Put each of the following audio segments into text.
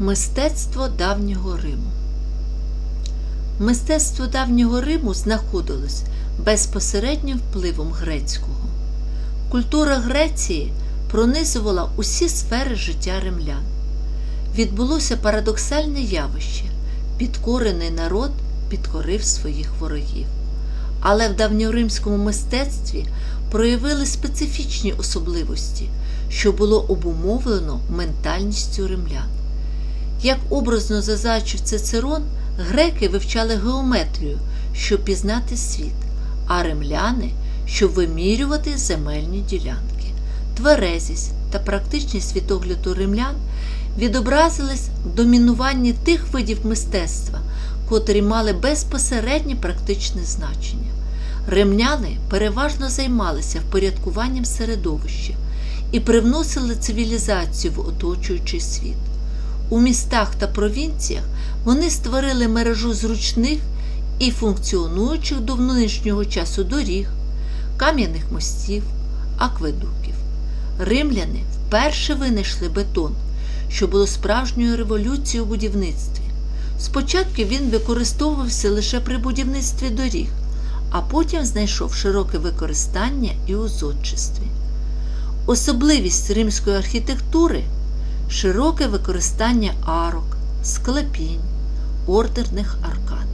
Мистецтво давнього Риму. Мистецтво давнього Риму знаходилось безпосереднім впливом грецького. Культура Греції пронизувала усі сфери життя римлян. Відбулося парадоксальне явище підкорений народ підкорив своїх ворогів. Але в давньоримському мистецтві проявили специфічні особливості, що було обумовлено ментальністю римлян. Як образно зазначив Цицерон, греки вивчали геометрію, щоб пізнати світ, а римляни, щоб вимірювати земельні ділянки. Тверезість та практичність світогляду римлян відобразились в домінуванні тих видів мистецтва, котрі мали безпосереднє практичне значення. Римляни переважно займалися впорядкуванням середовища і привносили цивілізацію в оточуючий світ. У містах та провінціях вони створили мережу зручних і функціонуючих до нинішнього часу доріг, кам'яних мостів, акведуків. Римляни вперше винайшли бетон, що було справжньою революцією у будівництві. Спочатку він використовувався лише при будівництві доріг, а потім знайшов широке використання і у зодчестві. Особливість римської архітектури широке використання арок, склепінь, ордерних аркад.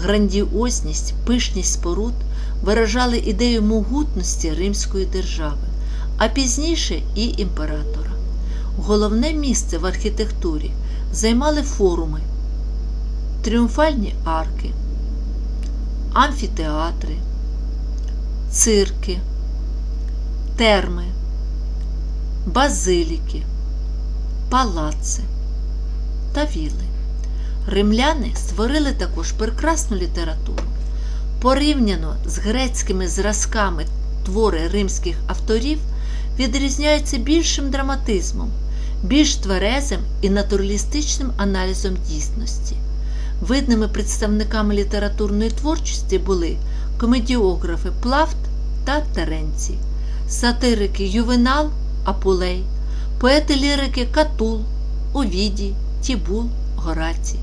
Грандіозність, пишність споруд виражали ідею могутності Римської держави, а пізніше і імператора. Головне місце в архітектурі займали форуми, тріумфальні арки, амфітеатри, цирки, терми, базиліки, палаци та віли. Римляни створили також прекрасну літературу. Порівняно з грецькими зразками твори римських авторів відрізняються більшим драматизмом, більш тверезим і натуралістичним аналізом дійсності. Видними представниками літературної творчості були комедіографи Плафт та Теренці, сатирики Ювенал, Апулей, поети лірики Катул, Овідій, Тібул, Горацій.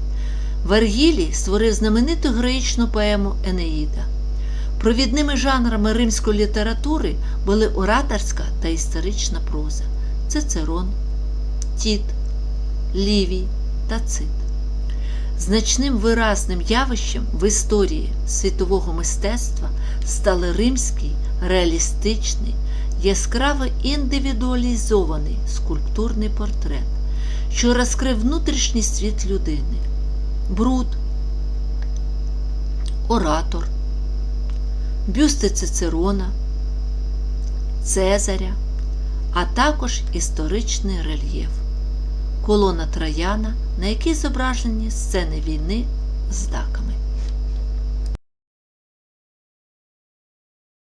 Вергілій створив знамениту героїчну поему Енеїда. Провідними жанрами римської літератури були ораторська та історична проза Цицерон, Тіт, Лівій та Цит. Значним виразним явищем в історії світового мистецтва стали римський, реалістичний, яскраво індивідуалізований скульптурний портрет, що розкрив внутрішній світ людини, бруд, оратор, бюсти Цицерона, Цезаря, а також історичний рельєф, колона Трояна, на якій зображені сцени війни з даками.